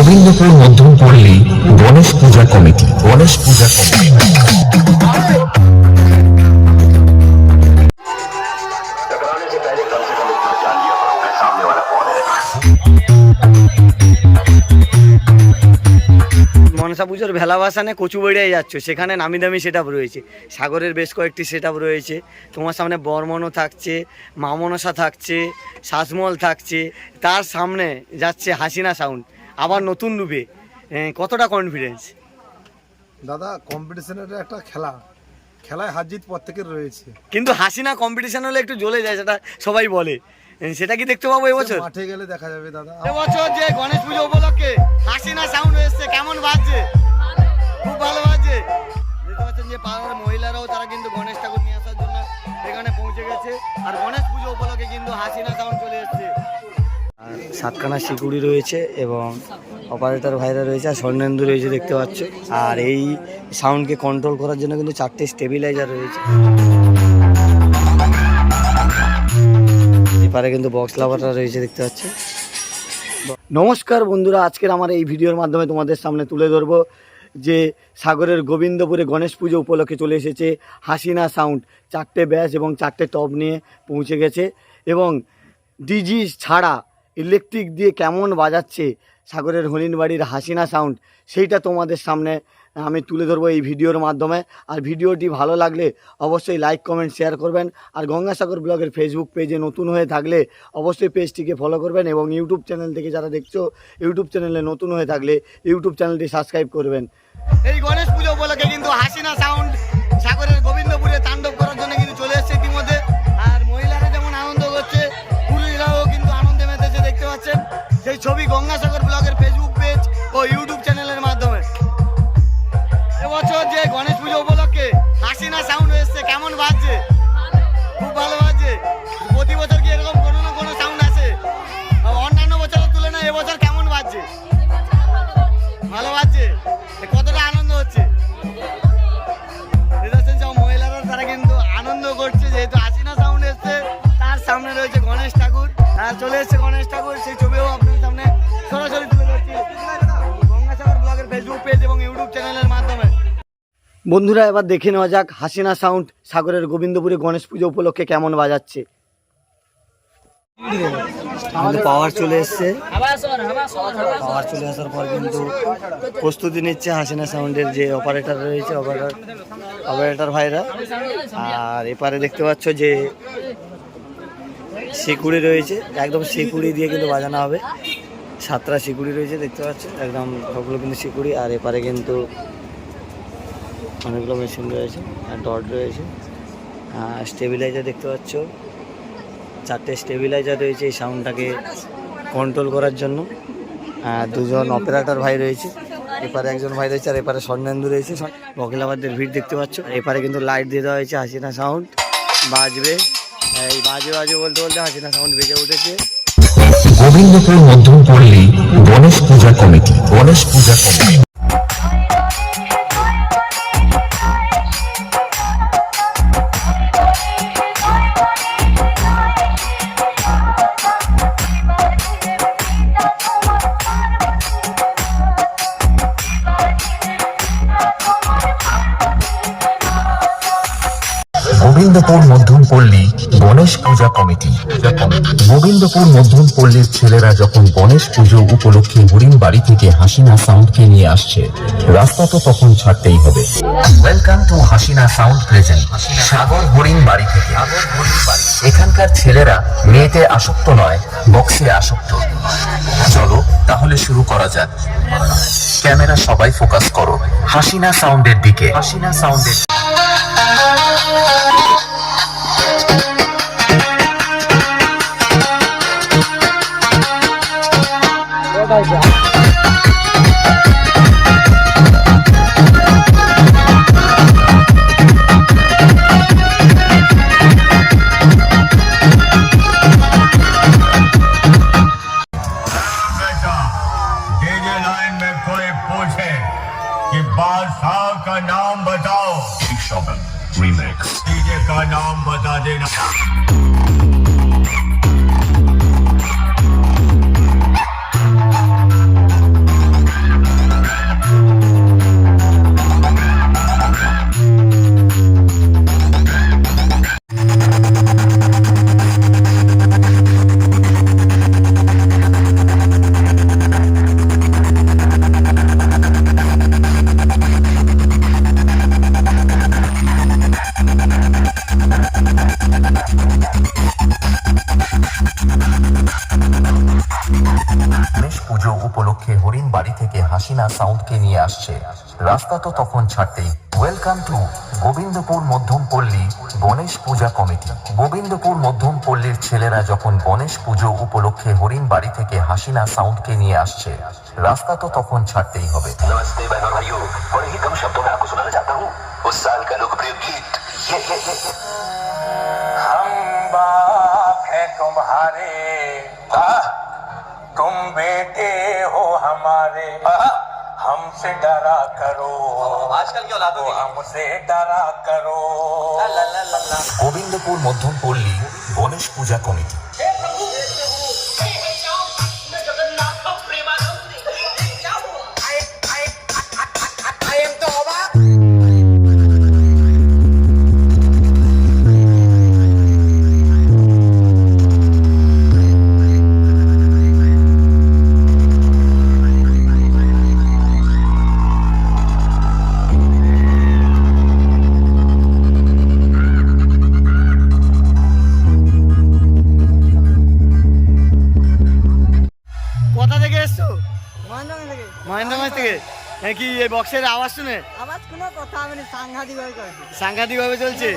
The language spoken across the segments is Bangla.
গোবিন্দপুর মধ্যম পল্লী গণেশ পূজা কমিটি। গণেশ পূজা কমিটি। মনসা পুজোর ভেলাবাসানে বেড়িয়ে যাচ্ছ, সেখানে নামি দামি সেট রয়েছে। সাগরের বেশ কয়েকটি সেট রয়েছে। তোমার সামনে বর্মনও থাকছে, মামনসা থাকছে শাসমল থাকছে, তার সামনে যাচ্ছে হাসিনা সাউন্ড আবার নতুন রূপে কতটা কনফিডেন্স দাদা কম্পিটিশনের একটা খেলা। খেলায় হার জিত প্রত্যেকের রয়েছে। কিন্তু হাসিনা কম্পিটিশন হলে একটু জ্বলে যায় সেটা সবাই বলে। সেটা কি দেখতে পাবো এবছর? মাঠে গেলে দেখা যাবে দাদা। এবছর যে গণেশ পুজো উপলক্ষে হাসিনা সাউন্ড এসছে কেমন বাজছে? খুব ভালো বাজছে। দেখতে পাচ্ছেন যে পাড়ার মহিলারাও তারা কিন্তু গণেশ ঠাকুর নিয়ে আসার জন্য এখানে পৌঁছে গেছে। আর গণেশ পুজো উপলক্ষে কিন্তু হাসিনা সাউন্ড চলে এসছে। আর সাতখানা সিকুড়ি রয়েছে এবং অপারেটর ভাইরা রয়েছে আর স্বর্ণেন্দু রয়েছে দেখতে পাচ্ছ। আর এই সাউন্ডকে কন্ট্রোল করার জন্য কিন্তু চারটে স্টেবিলাইজার রয়েছে। এপারে কিন্তু বক্স লাভারটা রয়েছে দেখতে পাচ্ছ। নমস্কার বন্ধুরা, আজকের আমার এই ভিডিওর মাধ্যমে তোমাদের সামনে তুলে ধরবো যে সাগরের গোবিন্দপুরে গণেশ পুজো উপলক্ষে চলে এসেছে হাসিনা সাউন্ড চারটে ব্যাস এবং চারটে টপ নিয়ে পৌঁছে গেছে এবং ডিজি ছাড়া ইলেকট্রিক দিয়ে কেমন বাজাচ্ছে সাগরের হরিণবাড়ির হাসিনা সাউন্ড সেইটা তোমাদের সামনে আমি তুলে ধরবো এই ভিডিওর মাধ্যমে। আর ভিডিওটি ভালো লাগলে অবশ্যই লাইক কমেন্ট শেয়ার করবেন। আর গঙ্গাসাগর ব্লগের ফেসবুক পেজে নতুন হয়ে থাকলে অবশ্যই পেজটিকে ফলো করবেন এবং ইউটিউব চ্যানেল থেকে যারা দেখছ ইউটিউব চ্যানেলে নতুন হয়ে থাকলে ইউটিউব চ্যানেলটি সাবস্ক্রাইব করবেন। এই গণেশ পুজো উপলক্ষে কিন্তু হাসিনা সাউন্ড সাগরের গোবিন্দপুরে তাণ্ডব চলে এসছে গণেশ ঠাকুর সেই ছবিও আপনার সামনে সরাসরি তুলে ধরছি গঙ্গাসাগর ব্লগের ফেসবুক পেজ এবং ইউটিউব চ্যানেলের মাধ্যমে। বন্ধুরা এবার দেখে নেওয়া যাক হাসিনা সাউন্ড সাগরের গোবিন্দপুরে গণেশ পুজো উপলক্ষে কেমন বাজাচ্ছে। আমাদের পাওয়ার চলে এসছে। পাওয়ার চলে আসার পর কিন্তু প্রস্তুতি নিচ্ছে হাসিনা সাউন্ডের যে অপারেটর রয়েছে অপারেটর অপারেটর ভাইরা। আর এপারে দেখতে পাচ্ছ যে শিকুড়ি রয়েছে, একদম শিকুড়ি দিয়ে কিন্তু বাজানো হবে। সাতটা শিকুড়ি রয়েছে, দেখতে পাচ্ছ একদম সবগুলো কিন্তু শিকুড়ি, আর এপারে কিন্তু অনেকগুলো মেশিন রয়েছে, আর ডট রয়েছে। স্টেবিলাইজার দেখতে পাচ্ছ? চারটে স্টেবিলাইজার রয়েছে এই সাউন্ডটাকে কন্ট্রোল করার জন্য। দুজন অপারেটর ভাই রয়েছে। এপারে একজন ভাই রয়েছে, আর এপারে স্বর্ণেন্দু রয়েছে। মহিলাবাদের ভিড় দেখতে পাচ্ছ? এপারে কিন্তু লাইট দিয়ে দেওয়া হয়েছে, হাসিনা সাউন্ড বাজবে। বাজে বাজে বলতে বলতে হাসিনা সাউন্ড বেজে উঠেছে। গোবিন্দপুর মধ্যম পল্লী গণেশ পূজা কমিটি, গণেশ পূজা কমিটি। গোবিন্দপুর মধ্যম পল্লী গণেশ পূজা কমিটি। গোবিন্দপুর মধ্যম পল্লীর ছেলেরা যখন গণেশ পুজো উপলক্ষে হরিণ বাড়ি থেকে হাসিনা সাউন্ডকে নিয়ে আসছে, রাস্তা তো তখন ছাড়তেই হবে। Welcome to Hasina sound present, Sagar হরিণ বাড়ি থেকে। এখানকার ছেলেরা মেয়েতে আসক্ত নয়, বক্সে আসক্ত। চলো তাহলে শুরু করা যাক। ক্যামেরা সবাই ফোকাস করো। হাসিনা সাউন্ডের দিকে। হাসিনা সাউন্ডের बेटा উপলক্ষে হরিণ বাড়ি থেকে হাসিনা সাউন্ডকে নিয়ে আসছে রাস্তা তো তখন ছাড়তেই ওয়েলকাম টু গোবিন্দপুর মধ্যম পল্লী গণেশ পূজা কমিটি গোবিন্দপুর মধ্যম পল্লীর ছেলেরা যখন গণেশ পুজো উপলক্ষে হরিণ বাড়ি থেকে হাসিনা সাউন্ডকে নিয়ে আসছে রাস্তা তো তখন ছাড়তেই হবে नमस्ते बहनों और भाइयों बड़े ही कम शब्दों में आपको सुनाना चाहता हूँ उस साल का लोकप्रिय गीत ये ये ये ये हम बाप हैं तुम्हारे आह, तुम बेटे हो हमारे आह, हमसे डरा करो आजकल की औलादों तो हमसे डरा करो গোবিন্দপুর মধ্যম পল্লী গণেশ পূজা কমিটি কি এই বক্সের আওয়াজ শুনে? আওয়াজ কোনো কথা হবে না সাংঘাতিক ভাবে করেছে সাংঘাতিক ভাবে চলছে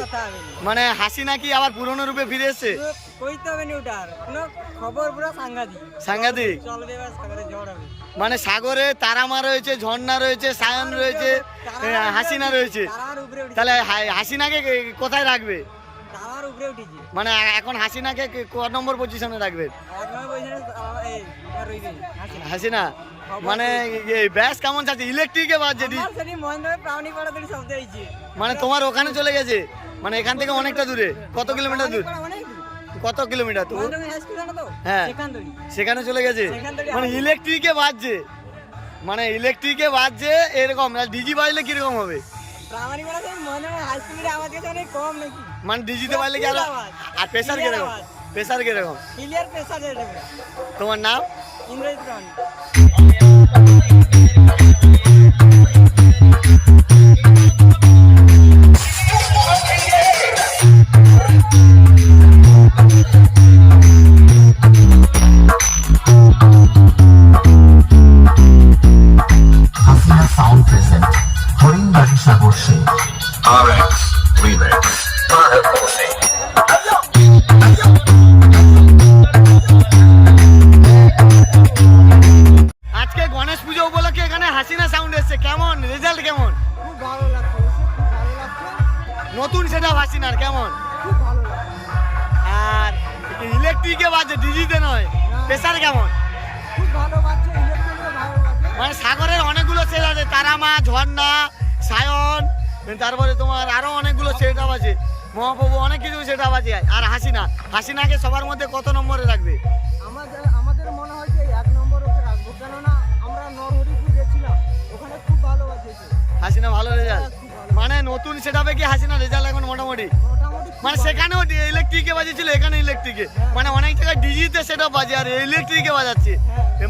মানে হাসি নাকি আবার পুরনো রূপে ফিরে এসছে? কইতে হবে না ওটার। কোনো খবর পুরো সাংঘাতিক। সাংঘাতিক? চলবে সাগরে ঝড় হবে। মানে সাগরে তারামা রয়েছে ঝর্ণা রয়েছে সায়ন রয়েছে হাসিনা রয়েছে। তাহলে হাসিনাকে কে- কোথায় রাখবে? মানে এখন হাসিনাকে কে- নম্বর পজিশনে রাখবে? হাসিনা? মানে ব্যাস কেমন চাচ্ছে ইলেকট্রিকে বাজছে মানে তোমার ওখানে চলে গেছে? মানে এখান থেকে অনেকটা দূরে। কত কিলোমিটার দূর। কত কিলোমিটার তো? হ্যাঁ। সেখানে চলে গেছে? মানে ইলেকট্রিকে বাজছে। মানে ইলেকট্রিকে বাজছে এরকম। ডিজি বাজলে কীরকম হবে? মানে ডিজিতে বাজলে কি আর Clear কীরকম। প্রেসার কীরকম। তোমার নাম? ইন্দ্রজিৎ প্রাণী হাসিনা সাউন্ড এসছে কেমন? রেজাল্ট কেমন? খুব ভালো লাগছে খুব ভালো লাগছে। নতুন সেটা হাসিনার কেমন? খুব ভালো লাগছে। আর ইলেকট্রিকে বাজে ডিজিতে নয়। প্রেসার কেমন? খুব ভালো বাজছে মানে সাগরের অনেকগুলো সেট আছে তারামা ঝর্ণা সায়ন তারপরে তোমার আরও অনেকগুলো সেট আপ আছে। মহাপ্রভু অনেক কিছু সেট আপ আছে। আর হাসিনা হাসিনাকে সবার মধ্যে কত নম্বরে রাখবে? আমাদের আমাদের মনে হয় যে এক নম্বর ওকে রাখব। কেননা আমরা নরহরিপুর হাসিনা ভালো রেজাল্ট মানে নতুন সেট আপে কি হাসিনা রেজাল্ট এখন মোটামুটি? মানে। সেখানেও ইলেকট্রিকে বাজেছিল এখানে ইলেকট্রিকে মানে অনেক জায়গায় ডিজিতে সেটা বাজে আর ইলেকট্রিকে বাজাচ্ছে।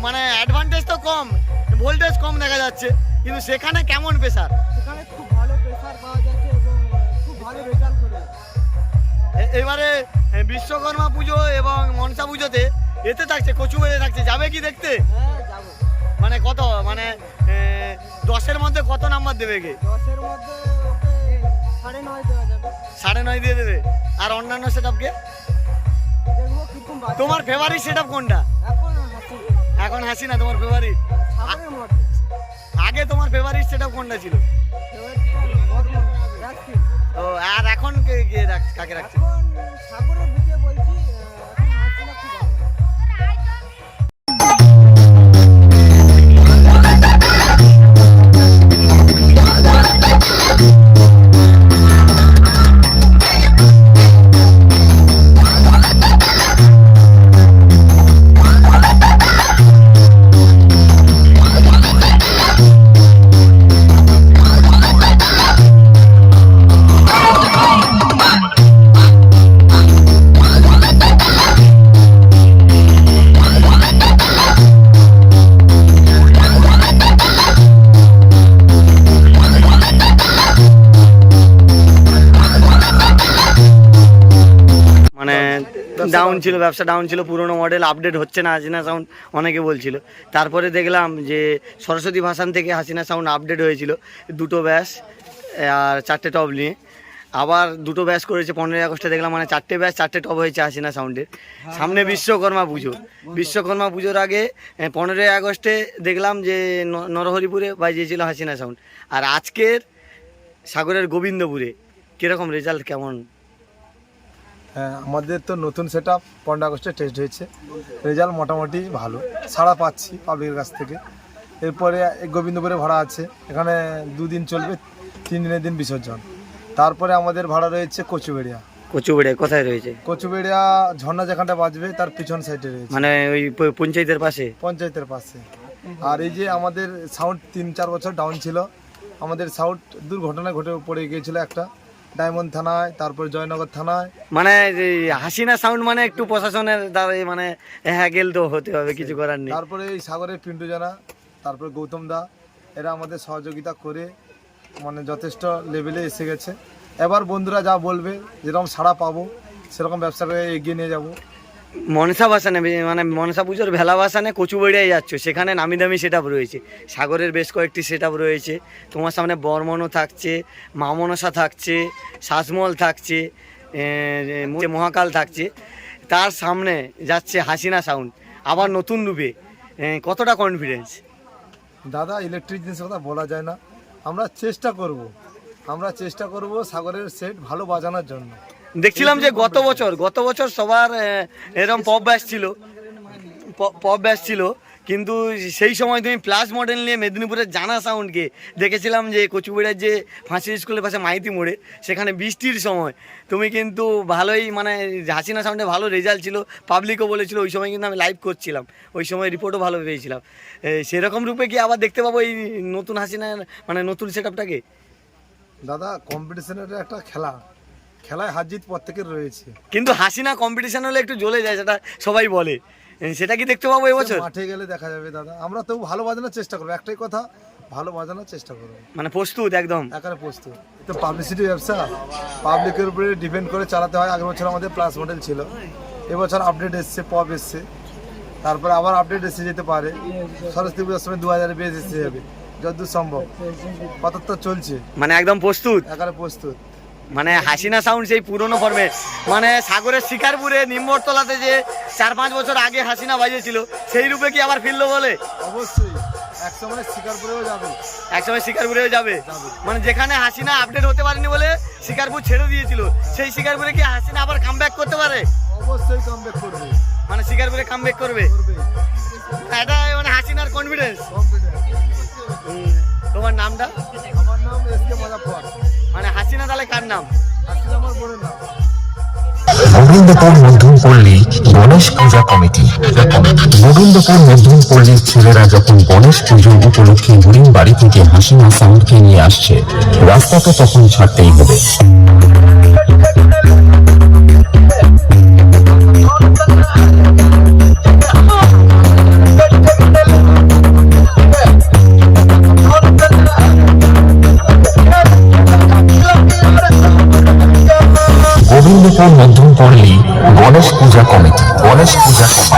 মানে অ্যাডভান্টেজ তো কম ভোল্টেজ কম দেখা যাচ্ছে কিন্তু সেখানে কেমন করে এবারে বিশ্বকর্মা পুজো এবং মনসা পুজোতে এতে থাকছে কচু বেড়ে থাকছে। যাবে কি দেখতে? হ্যাঁ মানে কত মানে দশের মধ্যে কত নাম্বার দেবে কে? দশের মধ্যে সাড়ে নয় দেওয়া যাবে। সাড়ে নয় দিয়ে দেবে। আর অন্যান্য সেট আপকে তোমার ফেভারিট সেট কোনটা? এখন হাসি না তোমার ফেভারিট আগে তোমার ফেভারিট সেট কোনটা ছিল? ও আর এখন কাকে রাখছে? ছিল, ব্যবসা ডাউন ছিল, পুরোনো মডেল আপডেট হচ্ছে না, হাসিনা সাউন্ড অনেকে বলছিল। তারপরে দেখলাম যে সরস্বতী ভাসান থেকে হাসিনা সাউন্ড আপডেট হয়েছিল, দুটো ব্যাস, আর চারটে টপ নিয়ে। আবার দুটো ব্যাচ করেছে, পনেরোই আগস্টে দেখলাম মানে চারটে ব্যাচ চারটে টপ হয়েছে হাসিনা সাউন্ডের সামনে বিশ্বকর্মা পুজো। বিশ্বকর্মা পুজোর আগে পনেরোই আগস্টে দেখলাম যে নরহরিপুরে বাজিয়েছিল হাসিনা সাউন্ড আর আজকের সাগরের গোবিন্দপুরে, কীরকম রেজাল্ট কেমন? আমাদের তো নতুন সেট আপ পনেরো আগস্টে টেস্ট হয়েছে। রেজাল্ট মোটামুটি ভালো। সাড়া পাচ্ছি পাবলিকের কাছ থেকে। এরপরে গোবিন্দপুরে ভাড়া আছে। এখানে দুদিন চলবে তিন দিনের দিন বিসর্জন। তারপরে আমাদের ভাড়া রয়েছে কচুবেড়িয়া। কচুবেড়ে কোথায় রয়েছে? কচুবেড়িয়া ঝর্ণা যেখানটা বাজবে তার পিছন সাইডে রয়েছে। মানে ওই পঞ্চায়েতের পাশে? পঞ্চায়েতের পাশে। আর এই যে আমাদের সাউন্ড তিন চার বছর ডাউন ছিল আমাদের সাউন্ড দুর্ঘটনা ঘটে পড়ে গিয়েছিল একটা। ডায়মন্ড থানায় তারপর জয়নগর থানায়। মানে হাসিনা সাউন্ড মানে একটু প্রশাসনের দ্বারা মানে হ্যাগেল তো হতে হবে কিছু করার নেই। তারপরে এই সাগরের পিন্টু জানা তারপর গৌতম দা এরা আমাদের সহযোগিতা করে মানে যথেষ্ট লেভেলে এসে গেছে। এবার বন্ধুরা যা বলবে যেরকম সাড়া পাবো সেরকম ব্যবসাটা এগিয়ে নিয়ে যাব। মনসা ভাসানে বে- মানে মনসা পুজোর ভেলা ভাসানে কচুবেড়িয়ায় যাচ্ছ, সেখানে নামি দামি সেট রয়েছে। সাগরের বেশ কয়েকটি সেট রয়েছে। তোমার সামনে বর্মনও থাকছে, মামনসা থাকছে শ্বাসমূল থাকছে মহাকাল থাকছে। তার সামনে যাচ্ছে হাসিনা সাউন্ড আবার নতুন রূপে। কতটা কনফিডেন্স দাদা ইলেকট্রিক জিনিসের কথা বলা যায় না। আমরা চেষ্টা করব, আমরা চেষ্টা করব সাগরের সেট ভালো বাজানোর জন্য। দেখছিলাম যে গত বছর গত বছর সবার এরকম পপ ব্যাচ ছিল। পপ ব্যাচ ছিল। কিন্তু সেই সময় তুমি প্লাস মডেল নিয়ে মেদিনীপুরের জানা সাউন্ডকে দেখেছিলাম যে কচুবেড়ার যে ফাঁসি স্কুলের পাশে মাইতি মোড়ে, সেখানে বৃষ্টির সময়। তুমি কিন্তু ভালোই মানে হাসিনা সাউন্ডে ভালো রেজাল্ট ছিল। পাবলিকও বলেছিল, ওই সময় কিন্তু আমি লাইভ করছিলাম। ওই সময় রিপোর্টও ভালো পেয়েছিলাম। সেরকম রূপে কি আবার দেখতে পাবো এই নতুন হাসিনা মানে নতুন সেট আপটাকে দাদা কম্পিটিশনের একটা খেলা। খেলায় হার জিত প্রত্যেকের রয়েছে। কিন্তু হাসিনা কম্পিটিশন হলে একটু জ্বলে যায় সেটা সবাই বলে। সেটা কি দেখতে পাবো এবছর? মাঠে গেলে দেখা যাবে দাদা। আমরা তবু ভালো বাজানোর চেষ্টা করব। একটাই কথা ভালো বাজানোর চেষ্টা করব। মানে প্রস্তুত একদম? একারে প্রস্তুত। তো পাবলিসিটি ব্যবসা। পাবলিকের উপরে ডিপেন্ড করে চালাতে হয়। আগের বছর আমাদের প্লাস মডেল ছিল। এবছর আপডেট এসছে পপ এসছে। তারপরে আবার আপডেট এসে যেতে পারে। সরস্বতী পুজোর সময় দু হাজার বেশ এসে যাবে যতদূর সম্ভব। কত চলছে। মানে একদম প্রস্তুত? একারে প্রস্তুত। মানে হাসিনা সাউন্ড সেই পুরনো ফর্মে মানে সাগরের শিকারপুরে নিম্বরতলাতে যে চার পাঁচ বছর আগে হাসিনা বাজিয়েছিল সেই রূপে কি আবার ফিরলো বলে? অবশ্যই। শিকারপুরেও যাবে। একসময় শিকারপুরেও যাবে। মানে যেখানে হাসিনা আপডেট হতে পারেনি বলে শিকারপুর ছেড়ে দিয়েছিল সেই শিকারপুরে কি হাসিনা আবার কাম করতে পারে? অবশ্যই কমব্যাক করবে। মানে শিকারপুরে কাম করবে। এটা মানে হাসিনার কনফিডেন্স তোমার নামটা? আমার নাম এস কে মজাফর। মানে হাসিনা তাহলে কার নাম? আমার গোবিন্দপুর মধ্যম পল্লী গণেশ পূজা কমিটি। গোবিন্দপুর মধ্যম পল্লীর ছেলেরা যখন গণেশ পুজো উপলক্ষে বুড়ির বাড়ি থেকে হাসিনা সাউন্ডকে নিয়ে আসছে রাস্তাকে তখন ছাড়তেই হবে। গোবিন্দপুর মধ্যম করলি গণেশ পূজা কমিটি গণেশ পূজা কমিটি